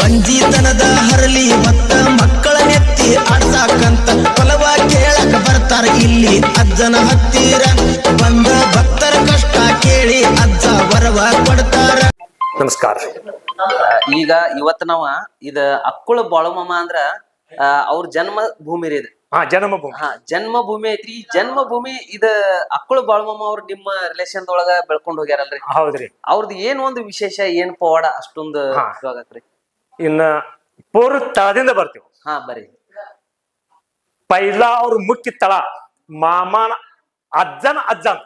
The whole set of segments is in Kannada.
ಬಂಜಿತನದ ಹರಲಿ ಮತ್ತ ಮಕ್ಕಳ ನೆತ್ತಿ ಆಡ್ಸಾಕಂತ ಫಲವ ಕೇಳಕ ಬರ್ತಾರ ಇಲ್ಲಿ ಅಜ್ಜನ ಹತ್ತಿರ. ಬಂದ ಭಕ್ತರ ಕಷ್ಟ ಕೇಳಿ ಅಜ್ಜ ವರವ ಕೊಡ್ತಾರ. ನಮಸ್ಕಾರ. ಈಗ ಇವತ್ ನಾವ ಇದ ಅಕ್ಕುಳ ಬಾಳುಮಮ್ಮ ಅಂದ್ರ ಆ, ಅವ್ರ ಜನ್ಮ ಭೂಮಿ ರೀ ಇದು. ಹಾ ಜನ್ಮಭೂಮಿ ಹಾ ಜನ್ಮ ಭೂಮಿ ಐತ್ರಿ. ಈ ಜನ್ಮ ಭೂಮಿ ಇದ ಅಕ್ಕುಳ ಬಾಳ್ಮಮ್ಮ ಅವ್ರ ನಿಮ್ಮ ರಿಲೇಶನ್ ಒಳಗ ಬೆಳ್ಕೊಂಡ್ ಹೋಗ್ಯಾರಲ್ರಿ. ಹೌದ್ರಿ. ಅವ್ರದ್ದು ಏನ್ ಒಂದು ವಿಶೇಷ ಏನ್ ಪವಾಡ ಅಷ್ಟೊಂದು ಹಾ. ಇನ್ನ ಪೂರ್ ತಳದಿಂದ ಬರ್ತೀವಿ. ಹಾ ಬರ್ರಿ. ಪೈಲಾ ಅವ್ರ ಮುಖ್ಯ ತಳ ಮಾಮನ ಅಜ್ಜನ ಅಜ್ಜನ್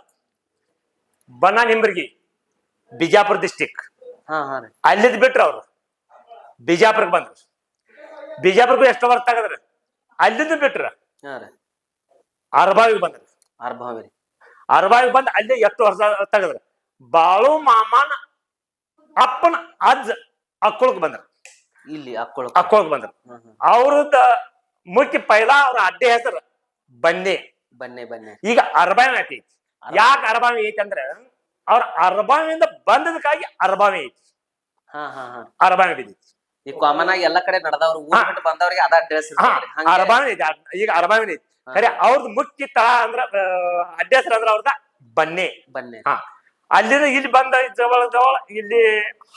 ಬನ ನಿಂಬರ್ಗಿ ಬಿಜಾಪುರ ಡಿಸ್ಟಿಕ್ ಹಾ ಹಾ ರೀ. ಅಲ್ಲಿದ್ ಬಿಟ್ರ ಅವ್ರು. ಬಿಜಾಪುರಕ್ಕೆ ಬಂದ್ರು. ಬಿಜಾಪುರಕ್ಕೂ ಎಷ್ಟು ವರ್ಷ ತಗದ್ರಿ? ಅಲ್ಲಿಂದ ಬಿಟ್ರ. ಹಾ ರೀ. ಅರ್ಬಾವಿಗೆ ಬಂದ್ರು. ಅರ್ಭಾವಿ ರೀ. ಅರ್ಬಾವಿಗೆ ಬಂದ್ ಅಲ್ಲಿ ಎಷ್ಟು ವರ್ಷ ತಗದ್ರ? ಬಾಳು ಮಾಮನ ಅಪ್ಪನ ಅಜ್ಜ ಅಕ್ಕಳಕ್ ಬಂದ್ರ. ಇಲ್ಲಿ ಅಕ್ಕುಳ ಅಕ್ಕಳಕ್ ಬಂದ್ರ. ಹ್ಮ್ ಮುಖ್ಯ ಪೈಲಾ ಅವ್ರ ಅಡ್ಡೆ ಹೆಸರು ಬನ್ನಿ. ಬನ್ನಿ ಬನ್ನಿ. ಈಗ ಅರ್ಬಾನ್ ಐತಿ. ಯಾಕೆ ಅರ್ಬಾವಿ ಐತಿ ಅಂದ್ರೆ ಅವ್ರ ಅರ್ಬಾವಿಯಿಂದ ಬಂದದಕ್ಕಾಗಿ ಅರ್ಬಾವಿ ಐತಿ. ಹಾ ಹಾ ಹಾ. ಅರ್ಬಾವಿ ಬಿದ್ದೈತಿ ಈ ಕಾಮನ್ ಆಗಿ ಎಲ್ಲಾ ಕಡೆ ನಡೆದವ್ರು ಊರ್ ಬಂದವರಿಗೆ ಬಿಟ್ಟು ಬಂದವ್ರಿಗೆ ಅದ ಅಡ್ರೆಸ್ ಅರ್ಬಾವಿ ಐತಿ. ಈಗ ಅರ್ಬಾವಿ ಐತಿ. ಖರೆ ಅವ್ರದ್ದು ಮುಖ್ಯ ತಳ ಅಂದ್ರ ಅಡ್ಡೆ ಹೆಸರು ಅಂದ್ರ ಅವ್ರದ ಬನ್ನಿ. ಬನ್ನಿ. ಹಾ. ಅಲ್ಲಿಂದ ಇಲ್ಲಿ ಬಂದ ಜವಳ ಜವಳ ಇಲ್ಲಿ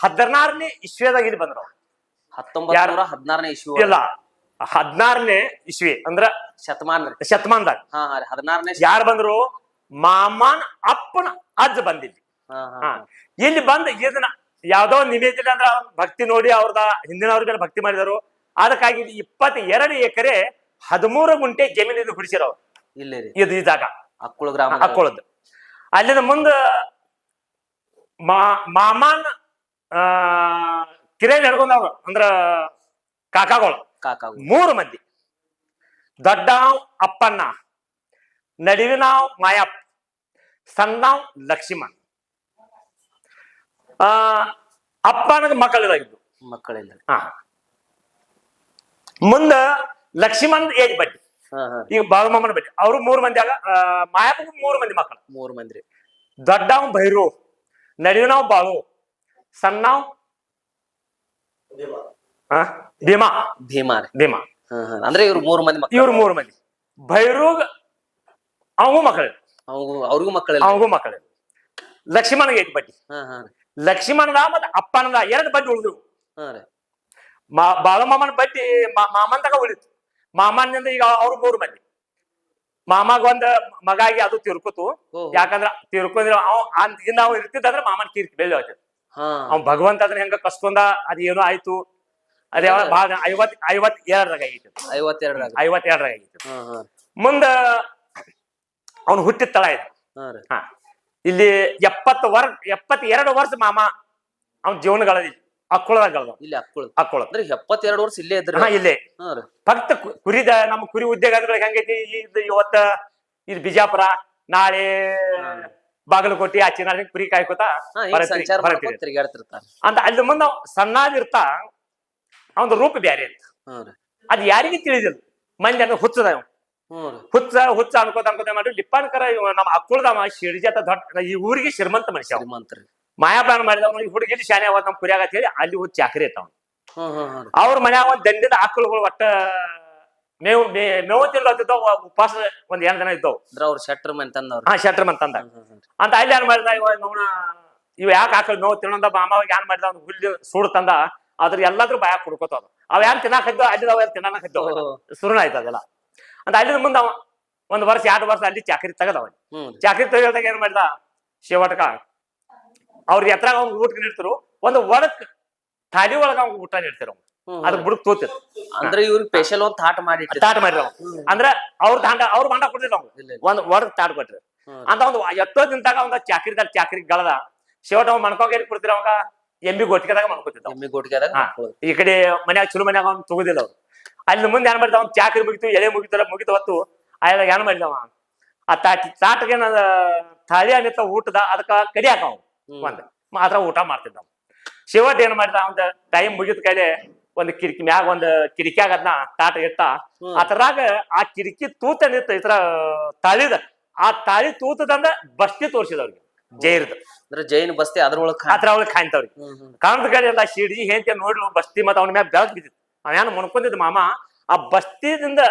ಹದಿನಾರನೇ ಇಸ್ವಿದಾಗ ಇಲ್ಲಿ ಬಂದ್ರು ಅವ್ರು. ಹತ್ತೊಂಬತ್ ಯಾರು? ನೂರ ಹದಿನಾರನೇ ಇಸ್ವಿ ಇಲ್ಲ ಹದಿನಾರನೇ ಇಸ್ವಿ ಅಂದ್ರ ಶತಮಾನ ಶತಮಾನದಾಗ. ಹಾ ರೀ ಹದಿನಾರನೇ ಯಾರು ಬಂದ್ರು? ಮಾಮಾನ್ ಅಪ್ಪನ ಅಜ್ಜ ಬಂದಿಲ್ಲಿ ಇಲ್ಲಿ ಬಂದ ಇದನ್ನ ಯಾವ್ದೋ ನಿವೇದಿಲ್ಲ ಅಂದ್ರ ಭಕ್ತಿ ನೋಡಿ ಅವ್ರದ ಹಿಂದಿನವ್ರಿಗೆಲ್ಲ ಭಕ್ತಿ ಮಾಡಿದರು. ಅದಕ್ಕಾಗಿ ಇಪ್ಪತ್ತ ಎರಡು ಎಕರೆ ಹದಿಮೂರು ಗುಂಟೆ ಜಮೀನಿಂದ ಹುಡಿಸಿರೋ ಇಲ್ಲೇ ಇದು ಈ ಜಾಗ. ಅಕ್ಕುಳ ಗ್ರಾಮ. ಹಾಕೊಳ್ಳೋದು ಅಲ್ಲಿಂದ ಮುಂದ ಮಾಮನ್ ಆ ಕಿರೇನ್ ಹಿಡ್ಕೊಂಡವ್ರು ಅಂದ್ರ ಕಾಕಾಗೋಳ. ಕಾಕಾ ಮೂರು ಮಂದಿ. ದೊಡ್ಡಾವ್ ಅಪ್ಪಣ್ಣ. ನಡುವಿನಾವ್ ಮಾಯಪ್ಪ. ಸಣ್ಣಾವ್ ಲಕ್ಷ್ಮಣ್. ಆ ಅಪ್ಪನಿಗೆ ಮಕ್ಕಳಿದಾಗಿದ್ದು ಮಕ್ಕಳಿಲ್ಲ ಹಾ. ಮುಂದ ಲಕ್ಷ್ಮಣ್ ಏಜ್ ಬಡ್ಡಿ. ಈಗ ಬಾಳಮಮ್ಮನ ಬಡ್ಡಿ. ಅವರು ಮೂರು ಮಂದಿ ಆಗ ಮಾಯಪ್ಪ ಮೂರ್ ಮೂರು ಮಂದಿ ಮಕ್ಕಳು. ಮೂರ್ ಮಂದಿ. ದೊಡ್ಡಾವ್ ಭೈರು ನಡುವಿನಾವ್ ಬಾಳು ಸಣ್ಣಾವ್ ಆ, ಭೀಮಾ. ಭೀಮಾ ರೀ. ಭೀಮಾ. ಹಾ ಹಾ. ಅಂದ್ರೆ ಇವ್ರು ಮೂರು ಮಂದಿ ಮಕ್ಕಳು ಇವ್ರು ಮೂರು ಮಂದಿ. ಭೈರೂಗ್ ಅವಗೂ ಮಕ್ಕಳು ಅವ್ರಿಗೂ ಅವ್ರಿಗೂ ಮಕ್ಕಳಿಲ್ಲ. ಅವಗೂ ಮಕ್ಕಳು ಲಕ್ಷ್ಮಣಗೆ ಐತಿ ಬಡ್ಡಿ. ಹಾ ಹಾ ರೀ ಲಕ್ಷ್ಮಣದ ಮತ್ತೆ ಅಪ್ಪನದ ಎರಡು ಬಡ್ಡಿ ಉಳಿದು ಹಾ ರೀ. ಮಾ ಬಾಳಮಾಮನ ಬಡ್ಡಿ ಮಾ- ಮಾಮನ್ ತಗ ಉಳಿತು. ಮಾಮನಿಂದ ಈಗ ಅವ್ರು ಮೂರು ಮಂದಿ. ಮಾಮಾಗ ಒಂದ್ ಮಗಾಗಿ ಅದು ತಿರ್ಕೋತು. ಯಾಕಂದ್ರ ತಿರ್ಕೊಂಡ್ರೆ ಅವ್ ಅಂದ್ ನಾವು ಇರ್ತಿದ್ದಂದ್ರ ಮಾಮನ್ ಕೀರ್ತಿ ಬೆಳ್ಳಿ ಹೋಗ್ತದೆ ಹಾ ಅವ್ ಭಗವಂತ ಅದ್ರ ಹೆಂಗ ಕಸ್ಕೊಂಡ ಅದ ಏನೋ ಆಯ್ತು. ಅದೇ ಯಾವ ಭಾಳ ಐವತ್ ಐವತ್ ಎರಡರಾಗ ಆಗಿತ್ತು. ಐವತ್ತೆರಡರಾಗ. ಐವತ್ ಎರಡರಾಗ ಆಗೈತಿ ಹಾ ಹಾ. ಮುಂದ ಅವ್ನು ಹುಟ್ಟಿದ ತಳ ಇದು. ಹಾ ಇಲ್ಲಿ ಎಪ್ಪತ್ತು ವರ್ಷ ಎಪ್ಪತ್ ಎರಡು ವರ್ಷ ಮಾಮ ಅವ್ನ ಜೀವನ ಗಳದಿ ಅಕ್ಕುಳದಾಗ ಇಲ್ಲಿ ಅಕ್ಕುಳ. ಅಕ್ಕುಳ. ಅಂದ್ರೆ ಎಪ್ಪತ್ತೆರಡು ವರ್ಷ ಇಲ್ಲೇ ಇದ್ರ ಇಲ್ಲೇ. ಭಕ್ತ ಕುರಿದ ನಮ್ಮ ಕುರಿ ಉದ್ಯೋಗಗಳಿಗೆ ಹೆಂಗೈತಿ ಇದು ಇವತ್ತ ಇದು ಬಿಜಾಪುರ ನಾಳೆ ಬಾಗಲಕೋಟೆ ಆ ಚಿನ್ನ ಕುರಿ ಕಾಯ್ಕೋತ ಅಂತ ಅಲ್ಲಿ ಮುಂದ ಸಣ್ಣದಿರ್ತ ಅವನ ರೂಪ ಬ್ಯಾರೆ ಅಂತ ಅದ್ ಯಾರಿಗೆ ತಿಳಿದಿಲ್ಲ. ಮಂದಿ ಅಂದ್ರೆ ಹುಚ್ಚದ ಹುಚ್ಚ ಹುಚ್ಚ ಅನ್ಕೋತ ಅನ್ಕೋತ ಮಾಡಿ ಲಿಪ್ಪಾನ್ಕರ ನಮ್ಮ ಅಕ್ಕುಳದವ ಅಂತ ದೊಡ್ಡ ಈ ಊರಿಗೆ ಶ್ರೀಮಂತ ಮನುಷ್ಯ. ಮಾಡಿದ ಮಾಯಾಪಾನ ಮಾಡಿದವ ಈ ಹುಡುಗಿ ಶಾನೆ ಅವ ನಮ್ ಕುರಿಯಾಗತ್ತ ಹೇಳಿ ಅಲ್ಲಿ ಹುಚ್ಚ ಚಾಕರಿ ಇರ್ತಾವ ಅವ್ರ ಮನ್ಯಾಗ ಒಂದ್ ದಂಡಿನ ಆಕಳುಗಳು ಒಟ್ಟ ಮೇವು ಮೇ- ಮೇವು ತಿನ್ಲತ್ತಿದ್ದವು ಉಪವಾಸ ಒಂದ್ ಎಂಟ್ ದಿನ ಇದ್ದವು. ಅಂದ್ರ ಅವ್ರ ಶೆಟ್ರ್ ಮನ್ ತಂದವ್ರ. ಹಾ ಶೆಟ್ರ ಮಂತ್ ತಂದ. ಅಂತ ಅಲ್ಲಿ ಏನ್ ಮಾಡಿದ? ಇವ ನೋಣ ಇವ ಯಾಕೆ ಆಕಳು ನೋವು ತಿನ್ನೋದ? ಮಾಮ ಏನ್ ಮಾಡಿದ? ಅವ್ನು ಹುಲ್ಲು ಸೂಡ್ ತಂದ. ಅದ್ರ ಎಲ್ಲಾದ್ರೂ ಬಾಯ ಕುಡ್ಕೋತಾವ ಅವ್ ಯಾನ್ ತಿನ್ನಾಕದ್ದು ಅಲ್ಲಿ ಅವ್ ತಿನ್ನಾಕ ಓಹೋ. ಸುರುಣ ಆಯ್ತು ಅದೆಲ್ಲ. ಅಂತ ಅಲ್ಲಿ ಮುಂದ ಅವ ಒಂದ್ ವರ್ಷ ಎರಡು ವರ್ಷ ಅಲ್ಲಿ ಚಾಕರಿ ತೆಗದವ ಹ್ಮ್. ಚಾಕರಿ ತೆಗೆದಾಗ ಏನ್ ಮಾಡಿದ? ಶಿವಟಕ ಅವ್ರಿಗೆ ಎತ್ರಾಗ ಅವ್ನ್ ಊಟ ನೀಡ್ತಿರು. ಒಂದು ಒಡಕ್ ಥಾಲಿ ಒಳಗ ಅವ್ನ್ ಊಟ ನೀಡ್ತಿರು ಹ್ಮ್ ಅದ್ರ ಬುಡಕ್ ತೋತಿರ್ ಅಂದ್ರೆ ಇವ್ರ ಸ್ಪೆಷಲ್ ಒಂದ್ ತಾಟ್ ಮಾಡಿ ತಾಟ್ ಮಾಡಿರ ಅಂದ್ರ ಅವ್ರ ದಾಂಡ ಅವ್ರ ಬಾಂಡ ಇಲ್ಲ. ಒಂದ್ ವರ್ಗ ತಾಟ್ ಕೊಟ್ರಿ. ಅಂತ ಒಂದು ಎಷ್ಟೋ ದಿನದಾಗ ಒಂದ್ ಚಾಕ್ರಿದ ಚಾಕ್ರಿ ಗಳದ. ಶಿವಟ ಅವ್ ಮಣ್ಕೋಗಿ ಕೊಡ್ತಿರ ಅವಾಗ? ಎಮ್ಮಿ ಗೊಟ್ಟಿಗೆದಾಗ ಮಣ್ಕೋತಿದ್ದ ಎಮ್ಮಿ. ಈ ಕಡೆ ಮನ್ಯಾಗ ಚಲೋ ಮನ್ಯಾಗ ಅವ್ನು ತಗೋದಿಲ್ಲ ಅವ್ರು. ಅಲ್ಲಿ ಮುಂದೆ ಏನ್ ಮಾಡಿದ ಅವ್ನ್ ಚಾಕ್ರಿ ಮುಗಿತು ಎಲೆ ಮುಗಿತಲ್ಲ ಮುಗಿತು ಹೊತ್ತು ಅಲ್ಲ ಏನ್ ಮಾಡಿದವ ಆ ತಾಟಿ ತಾಟಗೆ ತಾಳಿ ಅನ್ನಿತ್ತ ಊಟದ ಅದಕ್ಕ ಕಡಿಯಾಕ ಅವ್. ಹ್ಮ್. ಒಂದ್ ಮಾತ್ರ ಊಟ ಮಾಡ್ತಿದ್ದ. ಶಿವಟ್ ಏನ್ ಮಾಡಿದ ಅವ್ನ ಟೈಮ್ ಮುಗಿದ ಕೈಲೆ ಒಂದ್ ಕಿರಿಕಿ ಮ್ಯಾಗ ಒಂದ್ ಕಿಟಕಿಯಾಗ ಅದನ್ನ ತಾಟ ಇಟ್ಟ. ಅದ್ರಾಗ ಆ ಕಿರಿಕಿ ತೂತ ನಿತ್ತ ಇತರ ತಾಳಿದ. ಆ ತಾಳಿ ತೂತದಂದ ಬಸ್ತಿ ತೋರ್ಸಿದ ಅವ್ರಿಗೆ ಜೈರ್ದು. ಅಂದ್ರೆ ಜೈನ್ ಬಸ್ತಿ ಅದ್ರೊಳಗ್ ಆತರ ಕಾಣ್ತವ್ರಿ ಕಾಣದ ಕಡೆ ಎಲ್ಲ ಶಿಡ್ಜಿ ಹೆಂಡತಿ ನೋಡ್ಲು ಬಸ್ತಿ ಮತ್ತ ಅವನ ಮ್ಯಾಗ ಬೆಳಕ್ ಬಿದ್ದಿತ್ತು ಅವ್ಯಾನ ಮುನ್ಕೊಂಡಿದ್ದ ಮಾಮ ಆ ಬಸ್ತಿದಿಂದ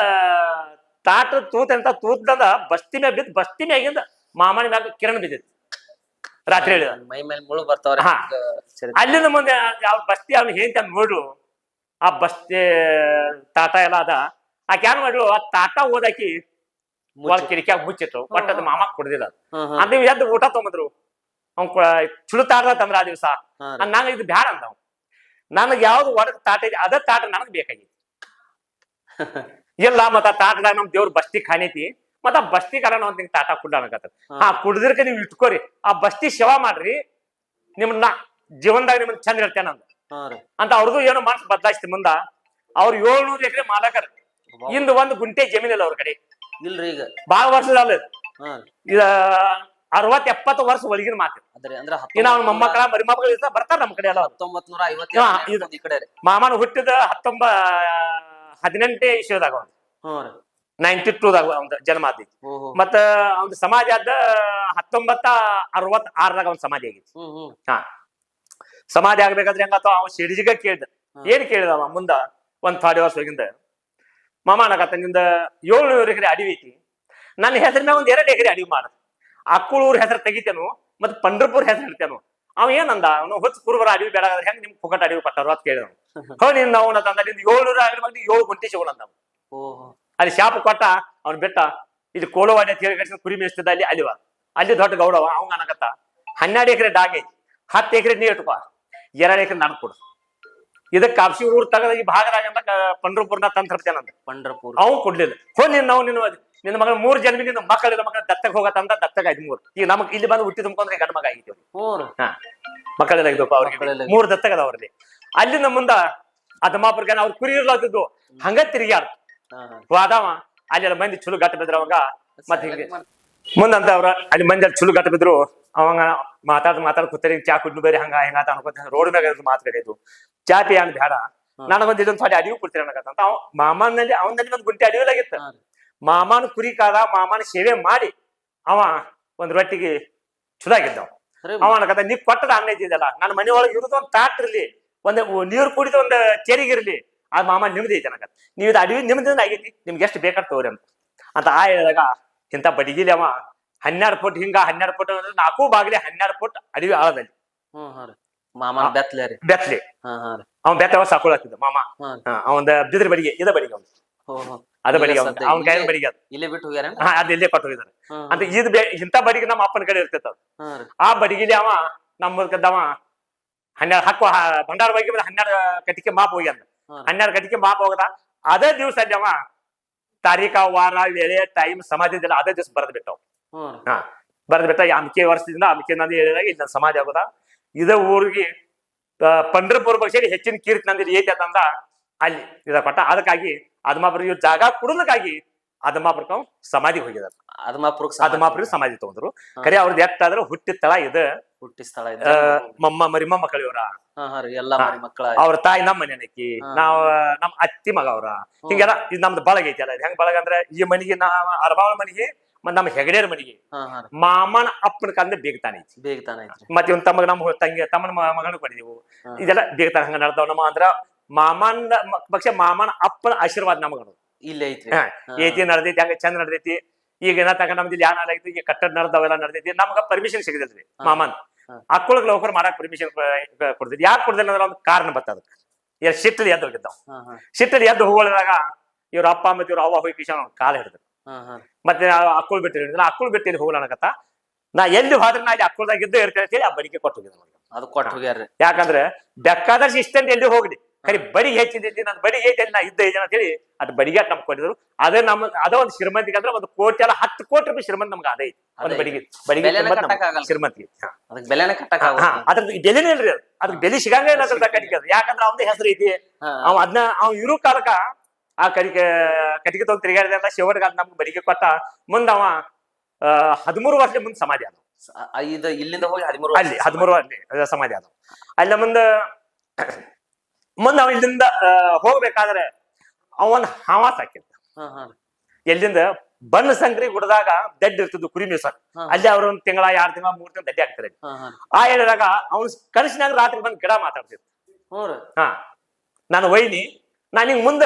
ತಾಟ ತೂತ ಅಂತ ತೂತದಂದ ಬಸ್ತಿ ಮ್ಯಾಗ ಬಿದ್ದ ಬಸ್ತಿ ಮ್ಯಾಗಿಂದ ಮಾಮನ ಮ್ಯಾಗ ಕಿರಣ್ ಬಿದ್ದಿತ್ತು ರಾತ್ರಿ ಹೇಳಿದ. ಮೈ ಮೇಲೆ ಮುಳು ಬರ್ತಾವ್ರಿ. ಅಲ್ಲಿಂದ ಮುಂದೆ ಯಾವ ಬಸ್ತಿ ಅವ್ನ ಅಂತ ನೋಡ್ಲು ಆ ಬಸ್ ತಾಟ ಎಲ್ಲ ಅದ. ಆಕೆ ಏನ್ ಮಾಡ್ಲು ಆ ತಾಟ ಓದಾಕಿ ಒಳ ಮುಚ್ಚಿತ್ತು. ಮುಚ್ಚಿಟ್ರು ಬಟ್ ಅದು ಮಾಮ ಕುಡ್ದಿಲ್ಲ ಅದು. ಎದ್ದು ಊಟ ತೊಗೊಂಬಂದ್ರು. ಅವ್ನ್ ಚುಳುತಾಡ್ದ ತಂದ್ರ ಆ ದಿವಸ. ನಾನು ಇದು ಬ್ಯಾಡ ಅಂದ ನನಗ್ ಯಾವ್ದು ಒಡ ತಾಟ ಇದೆ ಅದ ತಾಟ ನನಗ್ ಬೇಕಾಗಿತ್ತು. ಇಲ್ಲ ಮತ್ತ ತಾಟದಾಗ ನಮ್ ದೇವ್ರ ಬಸ್ತಿ ಖಾನೈತಿ ಮತ್ತ ಆ ಬಸ್ತಿ ಕಾರಣ ಒಂದ್ ನಿಂಗೆ ತಾಟ ಕುಡ್ಡ ಹಾ. ಕುಡ್ದಿರ್ಕ ನೀವ್ ಇಟ್ಕೋರಿ. ಆ ಬಸ್ತಿ ಸೇವಾ ಮಾಡ್ರಿ. ನಿಮ್ಮನ್ನ ಜೀವನದಾಗ ನಿಮ್ಮನ್ನ ಚಂದ ಇರ್ತೇನೆ ಅಂದ. ಅಂತ ಅವ್ರಿಗೂ ಏನೋ ಮನಸ್ಸು ಬದಲಾಯಿಸ್ತಿ ಮುಂದ ಅವ್ರು ಏಳ್ನೂರು ಎಕರೆ ಮಾಲಕರ. ಇಂದು ಒಂದು ಗುಂಟೆ ಜಮೀನಿಲ್ಲ ಅವ್ರ ಕಡೆ. ಇಲ್ರಿ ಈಗ. ಬಹಳ ವರ್ಷದ ಇದು. ಅರವತ್ ಎಪ್ಪತ್ತು ವರ್ಷ ಒಳಗಿನ ಮಾತು ಇನ್ನ ಅವ್ನ ಮೊಮ್ಮಕ್ಕಳ ಮರಿಮಕ್ಕಳು ಬರ್ತಾರ ನಮ್ ಕಡೆ ಎಲ್ಲ. ಹತ್ತೊಂಬತ್ ನೂರ. ಐವತ್ತು ಈ ಕಡೆ ರೀ. ಮಾಮನ ಹುಟ್ಟಿದ ಹತ್ತೊಂಬ ಹದಿನೆಂಟೇ ಇಶ್ವದಾಗ ಅವ್ನು. ನೈನ್ಟಿ ಟೂ ಟೂದಾಗ ಅವ್ನ ಜನ್ಮ ಆದಿತ್ತು ಮತ್ತ ಅವ್ನ ಸಮಾಜ ಆದ ಹತ್ತೊಂಬತ್ತ ಅರವತ್ ಆರದಾಗ ಅವ್ನ ಸಮಾಧಿ ಆಗಿತ್ತು ಹಾ. ಸಮಾಧಿ ಆಗ್ಬೇಕಾದ್ರೆ ಹೆಂಗಾತ ಅವ ಶಿಡ್ಜಿಗ ಕೇಳ್ದ. ಏನ್ ಕೇಳಿದ ಅವ ಮುಂದ ಒಂದ್ ಥರ್ಡ್ ವರ್ಷ ಹೋಗಿಂದ. ಮಾಮ ಅನ್ನಕತ್ತ ನಿಂದ ಏಳ್ನೂರು ಎಕರೆ ಅಡಿವಿ ಐತಿ. ನನ್ನ ಹೆಸರ ಮ್ಯಾಗ ಒಂದ್ ಎರಡ್ ಎಕರೆ ಅಡಿವಿ ಮಾಡ. ಅಕ್ಕಳೂರ್ ಹೆಸರು ತೆಗಿತೇನು ಮತ್ತೆ ಪಂಡ್ರಪುರ್ ಹೆಸರು ಇಡ್ತೇನು. ಅವ ಏನಂದ? ಅವನು ಹೊತ್ತು ಕುರುಬರ ಅಡಿವಿ ಬೇಡ ಹೆಂಗ್ ನಿಮ್ ಪುಕಟ್ ಅಡಿವಿ ಪಟ್ಟರು ಅಂತ ಕೇಳಿದ ಹೋ ನಿನ್ ಅವ್ನ ತಂದ ನಿಂದ ಏಳ್ನೂರ ಅಡಿವಿ ಮಗ್ ಏಳು ಗುಂಟಿ ಸಿಗೋಣ ಅಲ್ಲಿ ಶಾಪ ಕೊಟ್ಟ ಅವ್ನ್ ಬೆಟ್ಟ ಇದು ಕೋಲವಾಡಿ ಅಂತ ಹೇಳಿ ಕಳ್ಸಿದ ಕುರಿ ಮೇಯಿಸ್ತಿದ್ದ ಅಲ್ಲಿ ಅಲ್ಲಿವ. ಅಲ್ಲಿ ದೊಡ್ಡ ಗೌಡವ ಅವಂಗ ಅನ್ನಕತ್ತ ಹನ್ನೆರಡು ಎಕರೆ ಡಾಗ್ ಐತಿ. ಹತ್ತು ಎಕರೆ ನೀರ್ ಇಟ್ಕೋ. ಎರಡು ಎಕರೆ ನಾನು ಕೊಡು. ಇದಕ್ಕೆ ಕಾಪ್ಸಿ ಊರ್ ತಗದ ಈ ಭಾಗದಾಗ ಪಂಡ್ರಪುರ್ನ ತಂದ್ ತರ್ತೇನಂತ ಪಂಡ್ರಪುರ್. ಅವ್ ಕೊಡ್ಲಿಲ್ಲ. ಹೋ ನಿನ್ ನಾವು ನಿನ್ನ ನಿನ್ನ ಮಗ ಮೂರ್ ಜನ್ಮ ನಿನ್ನ ಮಕ್ಕಳ ಮಗ ದತ್ತಕ್ ಹೋಗತ್ತಂತ ದತ್ತಗ ಆಯ್ತು ಮೂರ್ ಈಗ ನಮಗ್ ಇಲ್ಲಿ ಬಂದು ಹುಟ್ಟಿ ತುಂಬ್ಕೊಂಡ್ರೆ ಗಂಡ ಮಗ ಆಗಿತ್ತು ಮಕ್ಕಳ ಹಾ. ಅವ್ರಿಗೆ. ಮೂರ್ ದತ್ತಗದ ಅವ್ರಲ್ಲಿ. ಅಲ್ಲಿಂದ ಮುಂದ ಅದಮಾಪುರ್ಗೆ ಅವ್ರ ಕುರಿ ಇರ್ಲಾತಿದ್ದು ಹಂಗ ತಿರುಗ್ಯಾರ ಅದಾವ. ಅಲ್ಲಿ ಮಂದಿ ಚುಲು ಗಟ್ಟ ಬಿದ್ರ ಅವಾಗ. ಮತ್ತೆ ಹಿಂಗೆ. ಮುಂದಂತ ಅವ್ರ ಅಲ್ಲಿ ಮಂದಿ ಚುಲು ಗಟ್ಟ ಬಿದ್ರು. ಅವಾಗ ಮಾತಾಡ್ ಮಾತಾಡ್ ಕೂತಾರೆ ಚಾ ಕುಡ್ಲು ಬೇರೆ ಹಂಗ ಹೆಂಗ ಅಂತ ಅನ್ಕೋತ ರೋಡ್ ಮ್ಯಾಗ ಮಾತು ಕರೆಯೋದು. ಚಾ ಪಿ ಅಂತ ಬೇಡ ನನಗೊಂದು ಇದೊಂದು ಸಾರಿ ಅಡಿವು ಕೊಡ್ತೀರ ಅನ್ನಕತ್ತ ಅವ ಮಾಮನಲ್ಲಿ ಅವನಲ್ಲಿ ಒಂದ್ ಗುಂಟೆ ಹಾ ಮಾಮನ್ ಕುರಿ ಕಾದ ಮಾಮನ ಸೇವೆ ಮಾಡಿ ಅವ ಒಂದ್ ರೊಟ್ಟಿಗೆ ಚುದಾಗಿದ್ದ ಅವ. ಸರಿ ನೀ ಕೊಟ್ಟದ ಅನ್ನ ಇದ್ದಿದ್ದಲ್ಲ. ನನ್ನ ಮನೆ ಒಳಗೆ ಇರುದು ಒಂದ್ ತಾಟ್ ಇರ್ಲಿ. ಒಂದ್ ನೀರು ಕುಡಿದ ಒಂದ್ ಚೆರಿಗಿರ್ಲಿ ಆ ಮಾಮ ನಿಮ್ದು ಐತೆ ನನಗ ನೀವು ಇದು ಅಡವಿ ನಿಮ್ದಿಂದ ಆಗೈತಿ ನಿಮ್ಗೆ ಎಷ್ಟು ಬೇಕಾಗ್ತವ್ರಿ ಅಂತ. ಅಂತ ಆ ಹೇಳಿದಾಗ ಇಂತ ಬಡಿಗಿಲಿ ಅವ ಹನ್ನೆರಡು ಫುಟ್ ಹಿಂಗ ಹನ್ನೆರಡು ಫುಟ್ ಅಂದ್ರೆ ನಾಲ್ಕು ಬಾಗಿಲಿ ಹನ್ನೆರಡು ಫುಟ್ ಅಡವಿ ಆಳದಲ್ಲಿ. ಹ್ಮ್ ಹಾ ರೀ. ಮಾಮನ ಬೆತ್ಲೆ ರೀ. ಬೆತ್ಲಿ ಹಾ ಹಾ ರೀ. ಅವ್ನ ಬೆತ್ತ ಸಾಕೊಳತ್ತಿದ್ದ ಮಾಮ. ಅವಂದ ಬಿದ್ರ ಬಡಿಗೆ ಇದ ಬಡಿಗೆ ಅವ್ನು ಅದ ಬಡಿಗೆ ಅವ್ನ ಅವ್ನ ಕೈ ಬಡಿಗೆ ಅದು. ಇಲ್ಲೇ ಬಿಟ್ಟು ಹೋಗ್ಯಾರ ಹಾ ಅದ್ ಇಲ್ಲೇ ಕೊಟ್ಟು ಹೋಗಿದಾರೆ. ಅಂತ ಇದ್ ಇಂತ ಬಡಿಗೆ ನಮ್ಮ ಅಪ್ಪನ ಕಡೆ ಇರ್ತೈತ ಅದು. ಆ ಬಡಿಗಿಲಿ ಅವ ನಮ್ಮ ಕದ್ದವ ಹನ್ನೆರಡು ಹಕ್ಕು ಭಂಡಾರ ಬಗ್ಗೆ ಬಂದ ಹನ್ನೆರಡು ಕಟಿಕೆ ಮಾಪ್ ಹೋಗ್ಯಾನ. ಹನ್ನೆರಡು ಕಟಿಕೆ ಮಾಪ್ ಹೋಗದ. ಅದೇ ದಿವಸ ಅಲ್ಲಿ ಅವ ತಾರೀಖ ವಾರ ವೇಳೆ ಟೈಮ್ ಸಮಾಧಿ ಇದೆಲ್ಲ ಅದೇ ದಿವಸ ಬರೆದ್ ಬಿಟ್ಟವ್ ಹಾ ಬರೆದು ಬಿಟ್ಟ ಅಮಿಕೆ ವರ್ಷದಿಂದ ಅಮಿಕೆ ನಂದಿ ಹೇಳಿದಾಗ ಇಲ್ಲಿ ನನ್ನ ಸಮಾಧಿ ಆಗೋದ? ಇದ ಊರಿಗೆ ಪಂಡರಪುರ ಪಕ್ಷದಲ್ಲಿ ಹೆಚ್ಚಿನ ಕೀರ್ತಿ ನಂದಿ ಐತೆ ಅಂತಂದ ಅಲ್ಲಿ ಇದ ಕೊಟ್ಟ ಅದಕ್ಕಾಗಿ ಅದಮಾಪುರ ಇವ್ರ ಜಾಗ ಕುಡಲಕ್ಕಾಗಿ ಅದಮಾಪುರಕ್ಕೆ ಸಮಾಧಿ ಹೋಗಿದಾರ. ಅದಮಾಪುರ ಅದಮಾಪುರ ಸಮಾಧಿ ತಗೊಂಡ್ರು. ಕರೆ ಅವ್ರದ್ದು ಎತ್ತಾದ್ರೆ ಹುಟ್ಟಿದ ತಳ ಇದ. ಹುಟ್ಟಿ ಸ್ಥಳ ಮಮ್ಮ ಮರಿಮ್ಮ ಮಕ್ಕಳು ಇವ್ರ ಮಕ್ಕಳ ಅವ್ರ ತಾಯಿ ನಮ್ಮ ಮನೆ ನಕ್ಕಿ. ನಾವ್ ನಮ್ ಅತ್ತಿ ಮಗ ಅವ್ರ. ಹಿಂಗೆಲ್ಲ ಇದು ನಮ್ದು ಬಳಗ ಐತಿ ಅಲ್ಲ ಹೆಂಗ್ ಬಳಗ ಅಂದ್ರೆ ಈ ಮನಿಗೆ ನಾ ಅರಬಾಳ ಮನಿಗೆ ನಮ್ಮ ಹೆಗಡೇರ ಮನೆಗೆ ಮಾಮನ ಅಪ್ಪನ ಕಂದ ಬೇಗತಾನೆ ಐತಿ. ಮತ್ತೆ ಒಂದ್ ತಮ್ಮ ನಮ್ಮ ತಂಗಿ ತಮ್ಮನ ಮಗನ ಪಡೆದಿವು. ಇದೆಲ್ಲ ಬೇಗತಾನ ಹಂಗ ನಡ್ದಾವ. ನಮ್ಮ ಅಂದ್ರ ಮಾಮನ ಪಕ್ಷ ಮಾಮನ ಅಪ್ಪನ ಆಶೀರ್ವಾದ ನಮಗನು ಇಲ್ಲೇ ಐತಿ. ಏತಿ ನಡ್ದೈತಿ ಹಂಗ ಚಂದ ನಡ್ದೈತಿ. ಈಗ ಏನ ತಗ ನಮ್ದು ಇಲ್ಲಿ ಯಾನ ಆಗೈತಿ ಈಗ ಕಟ್ಟಡ ನಡ್ದಾವೆಲ್ಲ ನಡ್ದೈತಿ. ನಮ್ಗ ಪರ್ಮಿಷನ್ ಸಿಗದಿಲ್ರಿ ಮಾಮನ್. ಅಕ್ಕಳಗ್ ಲೋಕರ್ ಮಾಡಕ್ ಪರ್ಮಿಷನ್ ಕೊಡ್ತೈತಿ ಯಾಕೆ ಕೊಡ್ದಿಲ್ಲ ಅಂದ್ರೆ ಒಂದು ಕಾರಣ ಬತ್ತ ಅದಕ್ಕೆ ಎರಡು ಸಿಟ್ಟಲ್ಲಿ ಎದ್ದು ಹೋಗಿದ್ದಾವ. ಸಿಟ್ಟಲ್ಲಿ ಎದ್ದು ಹೋಗೋದಾಗ ಇವ್ರ ಅಪ್ಪ ಮತ್ತೆ ಇವ್ರ ಅವ್ವ ಹೋಗಿ ಕಿಶನ್ ಕಾಲ ಹಿಡಿದ್ರು. ಮತ್ತೆ ಅಕ್ಕಳು ಬಿಟ್ಟು ಹಿಡಿದ್ರು ಅಕ್ಕಳು ಹೋಗಲ್ಲ ಅನ್ನಕತ್ತ ನಾ ಎಲ್ಲಿ ಹೋದ್ರೆ ನಾ ಇಲ್ಲಿ ಅಕ್ಕಳದಾಗ ಇದ್ದೇ ಇರ್ತೇನೆ ಅಂತ ಹೇಳಿ ಆ ಬಡಿಗೆ ಕೊಟ್ಟು ಹೋಗಿದ್ದೆ ನನಗೆ. ಅದು ಕೊಟ್ಟು ಹೋಗ್ಯಾರ್ರಿ. ಯಾಕಂದ್ರೆ ಬೇಕಾದಷ್ಟು ಇಷ್ಟಂತ ಎಲ್ಲಿ ಹೋಗ್ಲಿ. ಖರೀ ಬಡಿ ಹೆಚ್ಚಿದ್ದೈತಿ ನನ್ನ ಬಡಿ ಐತಿ ಅಲ್ಲಿ ನಾ ಇದ್ದ ಇದ್ದೇನೆ ಅಂತ ಹೇಳಿ ಅದು ಬಡಿಗೆ ನಮ್ಗೆ ಕೊಟ್ಟಿದ್ರು. ಅದೇ ನಮ್ಮ ಅದ ಒಂದು ಶ್ರೀಮಂತಿಗೆ ಅಂದ್ರೆ ಒಂದು ಕೋಟಿ ಅಲ್ಲ ಹತ್ತು ಕೋಟಿ ರೂಪಾಯಿ ಶ್ರೀಮಂತ ನಮ್ಗೆ ಅದೇ ಐತಿ ಒಂದು ಅದೇ. ಬಡಿಗೆ ಬಡಿಗೆ. ಶ್ರೀಮಂತಿಗೆ. ಅದಕ್ಕೆ ಬೆಲೆನೇ ಕಟ್ಟಕ್ ಅದ್ರದ್ದು ಬೆಲೆನೇ ಇಲ್ರಿ ಅದು. ಅದಕ್ಕೆ ಬೆಲೆ ಸಿಗಂಗ ಇಲ್ಲ ಅದ್ರ ಯಾಕಂದ್ರೆ ಅವನ ಹೆಸರು ಐತಿ. ಅವ್ ಅವ ಅದನ್ನ ಅವ್ ಇರೋ ಕಾಲಕ್ಕ ಆ ಕಡಿಕೆ ಕಟಿಗೆ ತೊಗೊಂಡು ತಿರುಗಾಡಿದ ಅಂತ ಶಿವರ್ಗ ಅದ್ ನಮ್ಗೆ ಬರಿಗೆ ಕೊಟ್ಟ ಮುಂದ ಅವ ಆ, ಹದಿಮೂರು ವರ್ಷ ಮುಂದೆ ಸಮಾಧಿ ಅದು ಐದು ಇದು ಇಲ್ಲಿಂದ ಹೋಗಿ ಹದಿಮೂರು ಅಲ್ಲಿ ಹದಿಮೂರು ಅಲ್ಲಿ ಸಮಾಧಿ ಆದ ಅಲ್ಲ ಮುಂದ ಮುಂದ ಅವ ಇಲ್ಲಿಂದ ಹೋಗ್ಬೇಕಾದ್ರೆ ಅವನ್ ಹಾವಾಸ್ ಹಾಕಿದ್ದ ಹಾ ಹಾ. ಎಲ್ಲಿಂದ? ಬಣ್ಣ ಸಂಕ್ರಿ ಗುಡದಾಗ ದಡ್ಡ ಇರ್ತಿದ್ದು ಕುರಿ ಮೀಸ. ಅಲ್ಲಿ ಅವ್ರ ಒಂದ್ ತಿಂಗಳ ಎರಡ್ ತಿಂಗಳ ಮೂರ್ ತಿಂಗಳ ದಡ್ಡಿ ಆಗ್ತಾರೆ ಹಾ ಹಾ. ಆ ಹೇಳಿದಾಗ ಅವ್ನ ಕನಸಿನಾಗ ರಾತ್ರಿ ಬಂದ್ ಗಿಡ ಮಾತಾಡ್ತಿದ್ರು ಹಾ. ನಾನು ವೈನಿ ನಾನು ಹಿಂಗ್ ಮುಂದ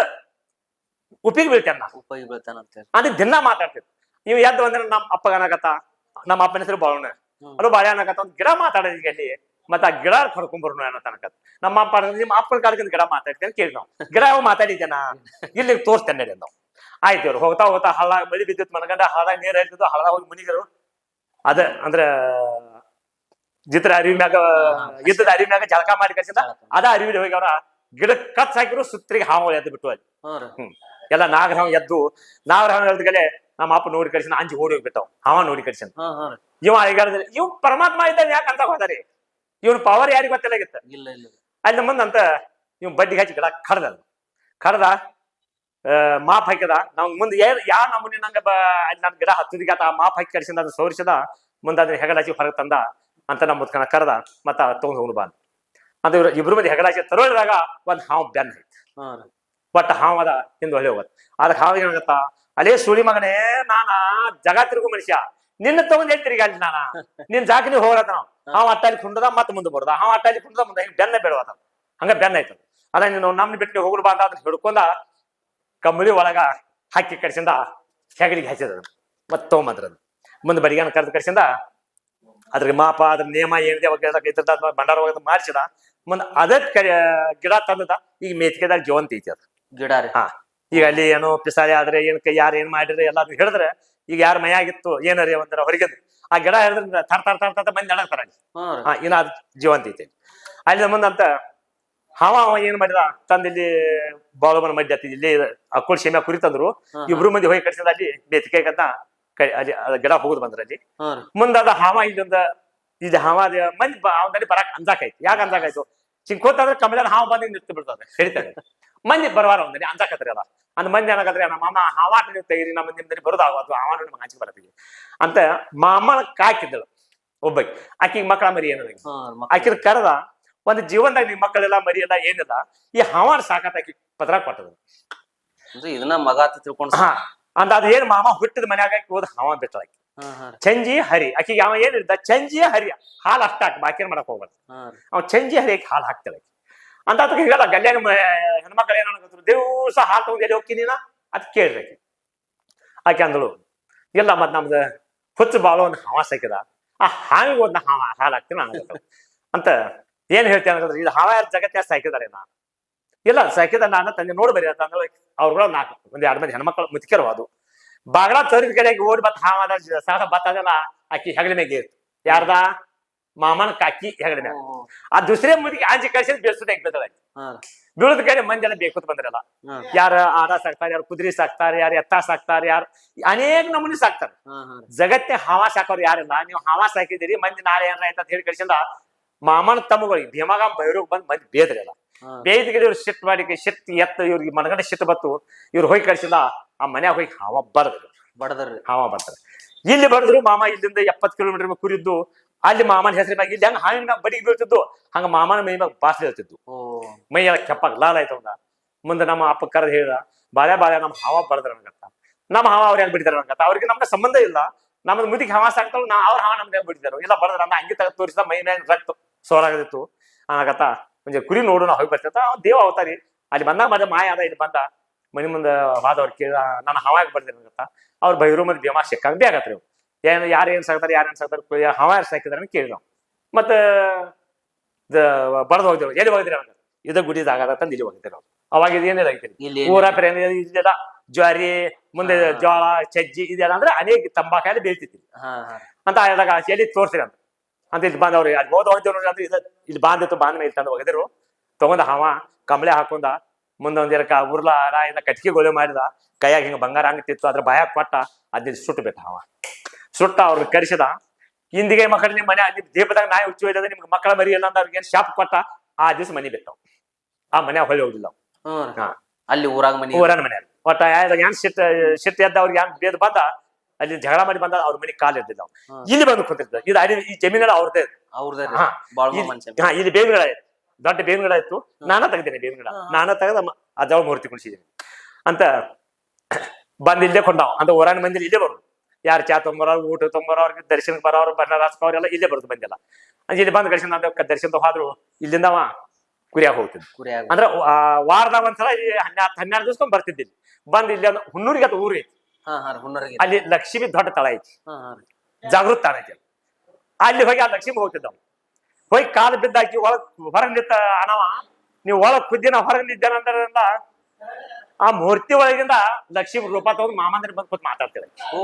ಉಪ್ಪಿಗೆ ಬೀಳ್ತೇನೆ ನಾ ಉಪಯೋಗ ಬೀಳ್ತಾನ ಅಂತೇಳಿ ಅದು ದಿನ ಮಾತಾಡ್ತೇನೆ. ನೀವು ಎದ್ದು ಅಂದ್ರೆ ನಮ್ಮ ಅಪ್ಪಗ ಅನ್ನಕತ್ತ ನಮ್ಮ ಅಪ್ಪನ ಹೆಸರು ಬಾಳಣ್ಣ. ಅದು ಬಾಳೆ ಅನ್ನಕತ್ತ ಒಂದು ಗಿಡ ಮಾತಾಡೋದು ಅಲ್ಲಿ ಮತ್ತೆ ಆ ಗಿಡ ಕರ್ಕೊಂಡ್ಬರ್ನು ಅನ್ನೋ ತನಕ. ನಮ್ಮ ಅಪ್ಪ ನಿಮ್ಮ ಅಪ್ಪನ ಕಾಲಕ್ಕೆ ಗಿಡ ಮಾತಾಡ್ತೇನೆ ಕೇಳಿ ನಾವು. ಗಿಡ ಯಾವ ಮಾತಾಡಿದ್ದೇನ? ಇಲ್ಲಿ ತೋರಿಸ್ತೇನೆ ನಾವು ಆಯ್ತು ಇವ್ರು ಹೋಗ್ತಾ ಹೋಗ್ತಾ ಹಳ್ಳ ಮಳಿ ಬಿದ್ದಿತ್ತು ಮನಗಂಡ ಹಳ್ಳದಾಗ ನೀರು ಹರಿತಿದ್ದು ಹಳ್ಳದಾಗ ಹೋಗಿ ಮುನಿಗರು. ಅದ ಅಂದ್ರ ಜಿತ್ರ ಅರಿವಿ ಮ್ಯಾಗ ಇದ್ದದ ಅರಿವಿ ಮ್ಯಾಗ ಜಳಕ ಮಾಡಿ ಕಳ್ಸಿದ ಅದ ಅರಿವಿ ಹೋಗಿ ಅವ್ರ ಗಿಡ ಕಚ್ ಹಾಕಿರು ಸುತ್ತರಿಗೆ ಹಾವು ಎದ್ದು ಬಿಟ್ಟು ಅಲ್ಲಿ ಹ್ಮ್. ಎಲ್ಲ ನಾಗರಾವ್ ಎದ್ದು ನಾಗರಾವ್ ಎದ್ಗಲೆ ನಮ್ಮ ಅಪ್ಪ ನೋಡಿ ಕಳ್ಸಿನ ಅಂಜಿ ಓಡಿ ಹೋಗ್ಬಿಟ್ಟವ್. ಅವ ನೋಡಿ ಹಾ ಇವ ಈಗಾದ್ರೆ ಇವ್ ಪರಮಾತ್ಮ ಇದ್ದಾನೆ ಯಾಕೆ ಅಂತ ಹೋದಾರಿ? ಇವನ್ ಪವರ್ ಯಾರಿಗ ಗೊತ್ತಿಲ್ಲಾಗಿತ್ತ? ಇಲ್ಲ ಇಲ್ಲ ಅಲ್ಲಿ ಮುಂದೆ ಅಂತ ಇವ್ ಬಡ್ಡಿ ಹಚ್ಚಿ ಗಿಡ ಕಡ್ದ ಅದು. ಕಡ್ದ ಮಾಪ್ ಹಾಕಿದ ನಾವ್ ಮುಂದೆ ಯಾ ನಮೂನಿ ನಂಗ ಬ ಅಲ್ಲಿ ನನ್ ಗಿಡ ಹತ್ತದಿಗ ಆ ಮಾಪ್ ಹಾಕಿ ಕಡ್ಸಿಂದ ಅದನ್ನ ಸೋರಿಸಿದ ಮುಂದೆ ಅದನ್ನ ಹೆಗಲಾಚಿ ಹೊರಗೆ ತಂದ ಅಂತ ನಮ್ಮ ಮುದ್ಕನ ಕರ್ದ ಮತ್ತ ತಗೊಂಡ್ ಹೋಗಿ ಬಂದ. ಇವ್ರ ಇವ್ರು ಇಬ್ರು ಮಂದಿ ಹೆಗಲಾಚಿ ತರೋಳಿದಾಗ ಒಂದ್ ಹಾವು ಬೆನ್ನ ಐತಿ. ಹಾ ರೀ ಒಟ್ಟ ಹಾವ್ ಅದ ಹಿಂದ್ ಹೊಳೆ ಹೋಗತ್. ಅದಕ್ಕೆ ಹಾವ ಏನಾಗತ್ತ ಅಲೇ ಸುಳಿ ಮಗನೇ ನಾನ ಜಗ ತಿರುಗು ಮನುಷ್ಯ. ನಿನ್ನ ತಗೊಂಡ್ ಹೇಳಿ ತಿರುಗಾಡಿ ನಾನ? ನಿನ್ ಜಾಗ ನೀವು ಹೋಗತ್ತ ನಾವು. ಹಾವ ಅಟ್ಟಲ್ಲಿ ಕುಂಡದ ಮತ್ತೆ ಮುಂದೆ ಬರೋದ. ಹಾವ ಅಟ್ಟಲ್ಲಿ ಕುಂಡದ ಮುಂದೆ ಹಿಂಗ್ ಬೆನ್ನ ಬೆಳವತ್ತ ಹಂಗ ಬೆನ್ನ ಐತ ಅದ ನೀನು ನಮ್ನ ಬಿಟ್ಟು ಹೋಗ್ಲು ಬಂದ ಅದನ್ನ ಹಿಡ್ಕೊಂಡ ಕಂಬಳಿ ಒಳಗ ಹಾಕಿ ಕಡ್ಸಿಂದ ಹೆಗಲಿಗೆ ಹಚ್ಚಿದ ಮತ್ ತಗೊಂಬಂದ್ರ ಮುಂದೆ ಬಡಿಗೆನ ಕರೆದು ಕಡ್ಸಿಂದ ಅದ್ರ ಮಾಪ ಅದ್ರ ನಿಯಮ ಏನಿದೆ ಭಂಡಾರ ಇದ್ರದ ಬಂಡಾರ ಒಳಗೆ ಮಾಡಿಸಿದ ಮುಂದೆ ಅದಕ್ಕೆ ಗಿಡ ತಂದದ ಈಗ ಮೇತ್ಕೆದಾಗ ಜೀವಂತ ಐತಿ ಅದು. ಗಿಡ ರೀ. ಹಾ ಈಗ ಅಲ್ಲಿ ಏನೋ ಪಿಸಾಳಿ ಆದ್ರೆ ಏನ್ ಕೈ ಯಾರು ಏನ್ ಮಾಡಿದ್ರೆ ಎಲ್ಲ ಅದು ಹಿಡಿದ್ರೆ ಈಗ ಯಾರ ಮೈಯಾಗಿತ್ತು ಏನರಿ ಒಂದರ ಹೊರಗೆ ಆ ಗಿಡ ಹೇಳಿದ್ರೆ ತರ್ ತರ್ ತರ್ ತರ್ ಮಂದಿ ನಡಕ್ತಾರ ಅಲ್ಲಿ. ಹಾ ಇನ್ನ ಅದು ಜೀವಂತ ಐತಿ ಅಲ್ಲಿ ಮುಂದಂತ ಹಾವ ಅವ ಏನ್ ಮಾಡಿದ ತಂದಿಲ್ಲಿ ಬಾಳುಮನ ಮಡ್ಡಿ ಹತ್ತಿದ್ ಇಲ್ಲಿ ಅಕ್ಕುಳ್ ಶೇಮ ಕುರಿ ತಂದ್ರು. ಇಬ್ರು ಮಂದಿ ಹೋಗಿ ಕಟ್ಸಿದ ಅಲ್ಲಿ ಬೇತಿಕಾಯ್ಕಂತ ಕೈ ಅಲ್ಲಿ ಗಿಡ ಹೋಗುದು ಬಂದ್ರ ಅಲ್ಲಿ. ಮುಂದಾದ ರೀ. ಮುಂದ ಅದ ಹಾವ ಇಲ್ಲೊಂದ ಇದು ಹಾವ ಮಂದಿ ಅವನಲ್ಲಿ ಬರಾಕ್ ಅಂಜಾಕಾಯ್ತು ಯಾಕೆ ಅಂಜಾಕಾಯ್ತು ಚಿಂಕೋತಂದ್ರೆ ಕಮಲ ಹಾವ ಬಂದ್ ನಿಂತು ಬಿಡ್ತದೆ ಹೇಳ್ತಾರೆ. ಮಂದಿ ಬರವಾರ ಅಂತ ಅಂಜಾಕತ್ರಿ ಅದ ಅಂದ್ ಮಂದಿ ಏನಾಗತ್ರಿ ನಮ್ಮ ಅಮ್ಮ ಹಾವಾಟ ನೀವು ತೆಗೀರಿ ನಮ್ಮ ನಿಮ್ದಲ್ಲಿ ಬರೋದಾಗ ಅಥವಾ ಹಾವಾಟ ನಿಮ್ಗೆ ಹಂಚಿಗೆ ಬರತ್ತೀವಿ ಅಂತ ಮಾಮನ ಕಾಕಿದ್ದಳು ಒಬ್ಬಕ್ಕೆ ಆಕಿಗೆ ಮಕ್ಕಳ ಮರಿ ಏನದ ಆಕಿನ ಕರೆದ ಒಂದು ಜೀವನದಾಗ ನಿಮ್ ಮಕ್ಕಳೆಲ್ಲ ಮರಿ ಎಲ್ಲ ಏನಿಲ್ಲ ಈ ಹಾವಾಟ ಸಾಕತ್ ಆಕಿ ಪತ್ರ ಕೊಟ್ಟದ. ಇದನ್ನ ಮಗ ತಿಳ್ಕೊಂಡು ಹಾ ಅಂದ ಅದ ಏನ್ ಮಾಮ ಹುಟ್ಟಿದ ಮನ್ಯಾಗ ಹೋದ ಹಾವ ಬಿಟ್ಟಳ ಆಕಿ. ಹಾ ಹಾ ರೀ. ಚಂಜಿ ಹರಿ ಆಕಿಗೆ ಅವ ಏನಿರ್ದ ಚಂಜಿ ಹರಿ ಹಾಲು ಅಷ್ಟ ಬಾಕಿ ಮಾಡಕ್ ಹೋಗ್ಬಾರ್ದು. ಅವ್ ಚಂಜಿ ಹರಿ ಹಾಲು ಹಾಕ್ತಾಳೆ ಆಕಿ. ಅಂತ ಅದಕ್ಕೆ ಹೇಳ ಗಲ್ಯಾಗ ಹೆಣ್ಮಕ್ಳು ಏನ ದಿವಸ ಹಾಲು ತಗೊಂಡು ಎಲ್ಲಿ ಹೋಗ್ತೀನಿ ನಾ? ಅದ್ ಕೇಳ್ರಿ ಆಕಿ. ಅಂದಳು, ಇಲ್ಲ ಮತ್ ನಮ್ದು ಹುಚ್ಚು ಬಾಳು ಒಂದು ಹಾವ ಸಾಕಿದ ಆ ಹಾವಿಗೆ ಒಂದು ಹಾವ, ಹಾಲು ಹಾಕ್ತೀನಿ ಅಂತ ಏನ್ ಹೇಳ್ತೀನಿ ಅನ್ನೋದ್ರೆ ಇದು ಹಾವ ಯಾರು ಜಗತ್ತ್ಯಾಗ ಸಾಕಿದಾರೆ ನಾ? ಇಲ್ಲ ಸಾಕಿದ ನಾನು ತಂದೆ ನೋಡ್ಬರಿ ಅಂತ ಅಂದ್ರೆ ಅವ್ರುಗಳು ನಾಲ್ಕು, ಒಂದ್ ಎರಡು ಮಂದಿ ಹೆಣ್ಮಕ್ಳು ಮುತ್ಕೆರು ಅದು. ಬಾಗಲ ತರಿದ ಕಡೆಗೆ ಓಡಿ ಬತ್ ಹಾವ ಸಾಧ ಬತ್ತದಲ್ಲ ಆಕಿ ಹೆಗಲ ಮೇಗೆ ಯಾರ್ದ? ಮಾಮನ ಕಾಕಿ ಹೆಗಡೆ ಆ ದುಸರೇ ಮುದಿಗೆ ಆಂಜಿ ಕಳ್ಸಿದ್ ಬೇಸುದ ತೆಗ್ಬಿದ್ದಳ ಹಾ. ರೀ ಬೀಳದ ಕಡೆ ಮಂದಿ ಎಲ್ಲ ಬೇಕು ಬಂದ್ರಲ್ಲ ಯಾರ ಆಡ ಸಾಕ್ತಾರೆ ಯಾರು ಕುದುರೆ ಸಾಕ್ತಾರೆ ಯಾರು ಎತ್ತ ಸಾಕ್ತಾರೆ ಯಾರು ಅನೇಕ ನಮೂನಿ ಸಾಕ್ತಾರೆ. ಜಗತ್ತೇ ಹಾವಾ ಸಾಕೋರು ಯಾರಿಲ್ಲ ನೀವು ಹಾವ ಸಾಕಿದಿರಿ ಮಂದಿ ನಾಳೆ ಏನಾರ ಅಂತ ಹೇಳಿ ಕಳ್ಸಿಂದ ಮಾಮನ ತಮ್ಮಗಳಿಗೆ ಭೀಮಗ ಬೈರೋಗ್ ಬಂದ್ ಮಂದಿ ಬೇದ್ರಲ್ಲ ಬೇಯ್ದ ಗಿಡ ಇವ್ರು ಶಿಟ್ ಮಾಡಿ ಶಿಟ್ ಎತ್ತ ಇವ್ರಿಗೆ ಮನಗಂಡ ಶಿಟ್ ಬತ್ತು ಇವ್ರು ಹೋಗಿ ಕಳ್ಸಿಲ್ಲ ಆ ಮನ್ಯಾಗ ಹೋಗಿ ಹಾವ ಬರದ್ರು ಬಡದ್ರಿ. ಹಾವ ಬರ್ತಾರೆ ಇಲ್ಲಿ ಬಡದ್ರು ಮಾಮ ಇಲ್ಲಿಂದ ಎಪ್ಪತ್ ಕಿಲೋಮೀಟರ್ ಕುರಿದ್ದು ಅಲ್ಲಿ ಮಾಮನ ಹೆಸರು ಮ್ಯಾಗ ಇಲ್ಲಿ ಹಂಗ ಹಾವಿನ ಮ್ಯಾಗ ಬಡಿಗೆ ಬೀಳ್ತಿದ್ದು ಹಂಗ ಮಾಮನ ಮೈ ಮ್ಯಾಗ ಬಾಸ್ ಹೇಳ್ತಿದ್ದು ಓ. ಮೈ ಎಲ್ಲ ಕೆಪ್ಪಾಗ ಲಾಲ್ ಆಯ್ತು ಅವಂದ ಮುಂದೆ ನಮ್ಮ ಅಪ್ಪ ಕರೆದು ಹೇಳ್ದ ಬಾಳೆ ಬಾಳೆ ನಮ್ಮ ಹಾವ ಬರದ್ರ ಅನ್ಕತ್ತ ನಮ್ಮ ಹಾವ ಅವ್ರ ಹೆಂಗ್ ಬಿಡ್ತಾರ ಅನ್ಕತ್ತ ಅವ್ರಿಗೆ ನಮ್ಗೆ ಸಂಬಂಧ ಇಲ್ಲ. ನಮ್ದು ಮುದಿಗೆ ಹಾವ ಸಾಕ್ತಾವ್ ನಾ ಅವ್ರ ಹಾವ ನಮ್ಗೆ ಬಿಡ್ತಾರ ಇಲ್ಲ ಬರದ್ರ ನಾ ಹಂಗೆ ತಗ ತೋರಿಸಿದ ಮೈ ಮ್ಯಾಗ ರಕ್ತ ಸೋರಾಗದಿತ್ತು ಆಗತ್ತ ಮುಂಜೆ ಕುರಿ ನೋಡು ನಾವು ಹೋಗಿ ಬರ್ತಿರ್ತ ಅವ್ ದೇವ ಅವತಾರಿ. ಅಲ್ಲಿ ಬಂದಾಗ ಮತ್ತೆ ಮಾಯ ಅದ ಇಲ್ಲಿ ಬಂದ. ಮನಿ ಮುಂದೆ ವಾದವ್ರು ಕೇಳ ನಾನು ಹಾವಾಗ ಬರ್ತೀನಿ ಅನ್ಕತ್ತ ಅವ್ರ ಬೈರು ಮತ್ತೆ ಬೇಮ ಸಿಕ್ಕಂಗ್ ಬೇಗತ್ರಿ ಅವು ಏನ್ ಯಾರು ಏನು ಸಾಕ್ತಾರೆ ಯಾರು ಏನು ಸಾಕ್ತಾರೆ ಹವ ಯಾರು ಸಾಕಿದಾರೆ ಅಂತ ಕೇಳಿದ ಮತ್ತೆ ಬಡದ ಹೋಗಿದ್ರು ಎಲ್ಲಿ ಹೋಗಿದ್ರಿ ಅವಾಗ? ಇದ ಗುಡಿ ಜಾಗ ತಂದು ಇಲ್ಲಿ ಹೋಗಿದ್ರು ಅವಾಗ ಇದೇನಿಲ್ಲ ಇಲ್ಲಿ ಊರ ಇದೆಲ್ಲ ಜ್ವಾರಿ ಮುಂದೆ. ಜೋಳ ಸಜ್ಜಿ ಇದೆಲ್ಲ ಅಂದ್ರೆ ಅನೇಕ ತಂಬಾಕಾಯಿ ಬೀಳ್ತಿತ್ತು ಅಂತ ಹೇಳಿದಾಗ ಎಲ್ಲಿ ತೋರ್ಸಿರಿ ಅಂತ. ಅಂತ ಇಲ್ಲಿ ಬಂದವ್ರು ಅಲ್ಲಿ ಹೋದ ಹೋಗ್ತೇವ್ ನೋಡ್ರಿ ಅಂದ್ರೆ ಇದು ಇಲ್ಲಿ ಬಾಂದಿತ್ತು ಬಾಂದ ಮೇಲೆ ತಂದು ಹೋಗಿದ್ರು ತಗೊಂಡ ಹವಾ ಕಂಬಳೆ ಹಾಕೊಂಡ ಮುಂದೆ ಒಂದಿರ ಕ ಉರ್ಲ ಕಟ್ಕಿ ಗೋಳೆ ಮಾಡಿದ. ಕೈಯಾಗ ಹಿಂಗ ಬಂಗಾರ ಹಂಗತಿತ್ತು ಅದ್ರ ಭಯ ಕೊಟ್ಟ ಅದ್ನ ಸುಟ್ಟು ಬಿಟ್ಟ ಹಾವ. ಸುಟ್ಟ ಅವ್ರಿಗೆ ಕರೆಸಿದ. ಹಿಂದಿಗೆ ಮಕ್ಕಳು ನಿಮ್ಮ ಮನೆ ನಿಮ್ ದೀಪದಾಗ ನಾಯಿ ಹುಚ್ಚು ಹೋಯ್ತದ ನಿಮ್ಗೆ ಮಕ್ಕಳ ಮರಿ ಇಲ್ಲ ಅಂತ ಅವ್ರಿಗೆ ಏನ್ ಶಾಪ್ ಕೊಟ್ಟ? ಆ ದಿವಸ ಮನೆ ಬಿತ್ತವ್. ಆ ಮನೆ ಹೊಳ್ಳಿ ಹೋಗಿಲ್ಲ. ಅಲ್ಲಿ ಊರಾಗ ಮನೆ ಊರನ ಮನೆ ಒಟ್ಟ ಏನ್ ಶಿಟ್ ಶಿಟ್ ಎದ್ದ ಅವ್ರಿಗೆ ಏನ್ ಬೇದ್ ಬಂದ ಅಲ್ಲಿ ಜಗಳ ಮಾಡಿ ಬಂದ ಅವ್ರ ಮನೆ ಕಾಲ್ ಇರ್ತಿದ್ದ ಇಲ್ಲಿ ಬಂದು ಕುಂತಿರ್ತ ಇದು ಅಡಿ ಈ ಜಮೀನೆಲ್ಲ ಅವ್ರದೇ ಅವ್ರದೇ ಹಾ. ಇಲ್ಲಿ- ಬೇವಿನ ಗಿಡ ದೊಡ್ಡ ಬೇವಿನ ಗಿಡ ಇತ್ತು ನಾನ ತೆಗ್ದೇನೆ ಬೇವಿನ ಗಿಡ. ನಾನ ತೆಗೆದ ಅದ್ರ ಮೂರ್ತಿ ಕುಣಿಸಿದ್ದೀನಿ ಅಂತ ಬಂದ್ ಇಲ್ಲೇ ಕೊಂಡಾವ್. ಅಂತ ಊರಾನ ಮಂದಿ ಇಲ್ಲೇ ಬರೋದು. ಯಾರು ಚಾ ತೊಂಬರೋರು ಊಟ ತೊಂಬರೋರು ದರ್ಶನಕ್ಕೆ ಬರೋರು ಬಣ್ಣ ಎಲ್ಲ ಇಲ್ಲೇ ಬರ್ದು ಬಂದಿಲ್ಲ. ಅಂದ್ರೆ ಇಲ್ಲಿ ಬಂದ್ ದರ್ಶನ ದರ್ಶನ ಹೋದ್ರು ಇಲ್ಲಿಂದ ಅವ ಕುರಿಯಾಗ ಹೋಗ್ತಿದ್ವಿ ಕುರಿಯಾಗ ಅಂದ್ರೆ ವಾರದ ವಾರದಾಗ ಒಂದ್ಸಲ ಹನ್ನೆರಡು ಹನ್ನೆರಡು ದಿವ್ಸ ಬರ್ತಿದ್ದಿಲ್ಲ. ಬಂದ್ ಇಲ್ಲಿ ಹುನ್ನೂರಿಗೆ ಅದು ಊರಿ ಅಲ್ಲಿ ಲಕ್ಷ್ಮಿ ದೊಡ್ಡ ತಳ ಐತಿ. ಜಾಗೃತ ತಾಣ ಐತಿ ಅಲ್ಲಿ ಹೋಗಿ ಆ ಲಕ್ಷ್ಮಿ ಹೋಗ್ತಿದ್ದವ್ ಹೋಗಿ ಕಾಲು ಬಿದ್ದಾಕಿ ಒಳಗ್ ಹೊರಗ್ ನಿಂತ ಅಣವ ನೀವು ಒಳಗ್ ಕುದ್ದಿನ ಹೊರಗ್ ನಿದ್ದೇನಂದ್ರಿಂದ ಆ ಮೂರ್ತಿ ಒಳಗಿಂದ ಲಕ್ಷ್ಮಿ ರೂಪ ತಗೊಂಡು ಮಾಮಂದ್ರೆ ಬಂದ್ ಕೂತ್ ಮಾತಾಡ್ತಿರ ಓ.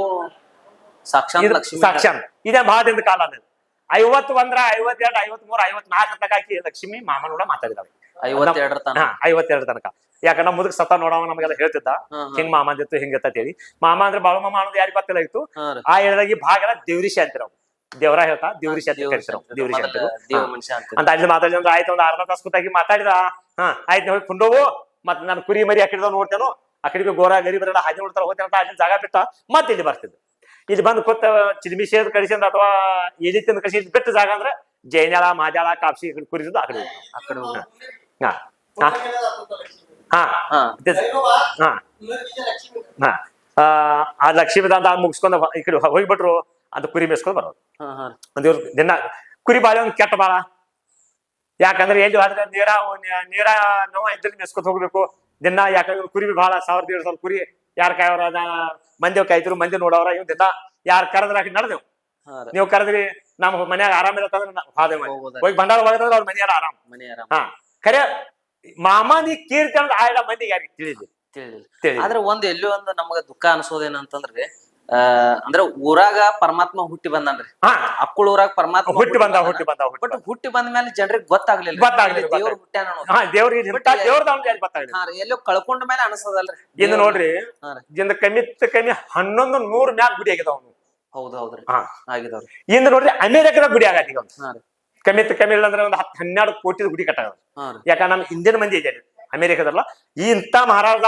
ಸಾಕ್ಷಾತ್ ಇದು ಲಕ್ಷ್ಮಿ ಸಾಕ್ಷಾತ್ ಇದೇ ಮಹಾದಿಂದ ಕಾಲ ಅನ್ನೋದು ಐವತ್ ಒಂದ್ರ ಐವತ್ತೆರಡು ಐವತ್ ಮೂರ್ ಐವತ್ ನಾಲ್ಕ ತನಕ ಆಕಿ ಲಕ್ಷ್ಮಿ ಮಾಮನ್ ಕೂಡ ಮಾತಾಡಿದಾಳೆ. ಐವತ್ತೆರಡರ ತನ ಹಾ ಐವತ್ತೆರಡು ತನಕ. ಯಾಕಂದ್ರೆ ಮುದುಕ್ ಸತ ನೋಡವ ನಮಗೆಲ್ಲ ಹೇಳ್ತಿದ್ದ. ಹಿಂಗ್ ಮಾಮ ಅಂದಿತ್ತು ಹಿಂಗತ್ತ ಹೇಳಿ ಮಾಮ ಅಂದ್ರೆ ಬಾಳು ಮಾಮ ಅನ್ನೋದು ಯಾರಿಗ್ ಗೊತ್ತಿಲ್ಲ ಇತ್ತು. ಆ ಹೇಳಿದಾಗ ಈ ಭಾಗ ಎಲ್ಲ ದೇವ್ರಿಶಿ ಅಂತಿರ ದೇವರ ಹೇಳ್ತಾ ದೇವ್ರಿಶಿ ಅಂತ ಕರಿಸಿರೋ ದೇವ್ರಿಶಿ ಅಂತ ಅಂತ ಅಲ್ಲಿ ಮಾತಾಡಿದ್ರೆ ಆಯ್ತು ಒಂದು ಅರ್ಧ ತಾಸು ಕೂತಾಗಿ ಮಾತಾಡಿದ. ಹಾ ಆಯ್ತು ಹೋಗಿ ಕುಂಡೋವು ಮತ್ ನಾನು ಕುರಿ ಮರಿ ಆ ಕಡೆ ನೋಡ್ತೇನೋ. ಆ ಕಡೆಗೆ ಗೋರ ಗರಿ ಬರಲ್ಲ ಹಾಗೆ ನೋಡ್ತಾರ ಹೋಗ್ತೇನೆ ಅಂತ ಅಲ್ಲಿ ಜಾಗ ಬಿಟ್ಟ. ಮತ್ತೆ ಇಲ್ಲಿ ಬರ್ತಿದ್ದು ಇಲ್ಲಿ ಬಂದು ಕೊತ್ತ ಚಿಲ್ಮಿ ಸೇದ್ ಅಥವಾ ಎಲ್ಲಿ ತಿಂದ ಇಲ್ಲಿ ಬಿಟ್ಟ ಜಾಗ ಅಂದ್ರೆ ಜೈನಾಳ ಮಾಜಾಳ ಕಾಪ್ಸಿ ಕುರಿಸಿದ್ದು ಆಕಡೆ ಆಕಡೆ ಆ ಕಡೆ ಆ ಕಡೆ ಹಾ. ಹಾ. ಹಾ. ಹಾ. ಹಾ. ಆ, ಲಕ್ಷ್ಮೀ ಅಂತ ಮುಗಿಸ್ಕೊಂಡು ಈ ಕಡೆ ಹೋಗ್ಬಿಟ್ರು ಅಂತ ಕುರಿ ಮೇಸ್ಕೊಂಡು ಬರೋದು. ಒಂದ್ ದಿನ ಕುರಿ ಬಾಳೆ ಒಂದು ಕೆಟ್ಟ ಬಾಳ. ಯಾಕಂದ್ರೆ ಎಲ್ಲಿ ಹೋದ್ರೆ ನೀರ ನೀರ ನೋವ ಇದ್ರಲ್ಲಿ ಮೇಸ್ಕೊತ ಹೋಗ್ಬೇಕು. ದಿನ ಯಾಕಂದ್ರೆ ಕುರಿ ಬಾಳ ಸಾವಿರದ ಏಳು ಸಾವಿರ ಕುರಿ ಯಾರ್ ಕಾಯವ್ರ? ಮಂದಿ ಕಾಯ್ತಿರು ಮಂದಿ ನೋಡವ್ರ ಇವ್ ದಿನ ಯಾರ್ ಕರೆದ್ರ ನಡೆದೆವು. ನೀವು ಕರೆದ್ರಿ ನಮ್ ಮನ್ಯಾಗ ಆರಾಮ ಇರತ್ತಂದ್ರೆ. ಹೋಗಿ ಭಂಡಾರ ಹೋಗತ್ತಂದ್ರೆ ಅವ್ರ ಮನೆಯಾರ ಆರಾಮ್? ಹಾ ಖರೆ ಮಾಮಾನಿ ಕೀರ್ತಿ ಅಂದ್ರೆ ಆಯ್ದ ಮಂದಿಗೆ ಯಾರಿಗೆ ತಿಳಿದಿ ತಿಳಿದಿಲ್ಲ. ಆದ್ರೆ ಒಂದ್ ಎಲ್ಲಿ ಒಂದು ನಮಗ ದುಃಖ ಅನ್ಸೋದೇನಂತಂದ್ರಿ ಅಂದ್ರ ಊರಾಗ ಪರಮಾತ್ಮ ಹುಟ್ಟಿ ಬಂದನ್ರಿ. ಹಾ. ಅಕ್ಕಳ ಊರಾಗ ಪರಮಾತ್ಮ ಹುಟ್ಟಿ ಬಂದ ಹುಟ್ಟಿ ಬಂದ ಹುಟ್ಟಿ ಬಟ್ ಬಂದ ಹುಟ್ಟಿ ಬಂದ ಮೇಲೆ ಜನರಿಗೆ ಗೊತ್ತಾಗ್ಲಿಲ್ಲ. ಗೊತ್ತಾಗ್ಲಿಲ್ಲ, ದೇವ್ರ ಹುಟ್ಟ್ಯಾನ ಎಲ್ಲೋ ಕಳ್ಕೊಂಡ ಮೇಲೆ ಅನಸದಲ್ರಿ. ಇನ್ನು ನೋಡ್ರಿ ಇಂದ ಕಮ್ಮಿ ಕಮ್ಮಿ ಹನ್ನೊಂದು ನೂರ್ ಮ್ಯಾಗ ಗುಡಿ ಆಗ್ಯದ ಅವನು. ಹೌದ್ ಹೌದ್ರಿ ಹಾ. ಆಗಿದವ್ರಿ. ಇಂದ ನೋಡ್ರಿ ಅಮೇರಿಕದ ಗುಡಿ ಆಗತ್ತೆ ಈಗ ಕಮ್ಮಿತ್ ಕಮ್ಮಿ ಇಲ್ಲ ಅಂದ್ರೆ ಒಂದು ಹತ್ತು ಹನ್ನೆರಡು ಕೋಟಿ ಗುಡಿ ಕಟ್ಟಾಗ ಯಾಕಂದ್ರೆ ನಮ್ಮ ಹಿಂದಿನ ಮಂದಿ ಇದೆ. ಅಮೇರಿಕದಲ್ಲ ಈ ಇಂಥ ಮಹಾರಾಜ